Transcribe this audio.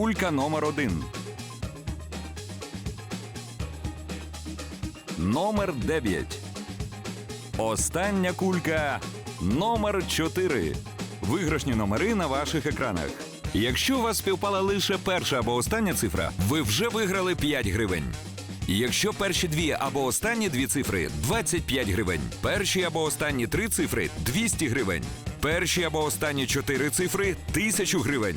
Кулька номер 1. Номер 9. Остання кулька номер 4. Виграшні номери на ваших екранах. Якщо у вас співпала лише перша або остання цифра, ви вже виграли 5 гривень. Якщо перші дві або останні дві цифри 25 гривень. Перші або останні три цифри 200 гривень. Перші або останні чотири цифри 1000 гривень.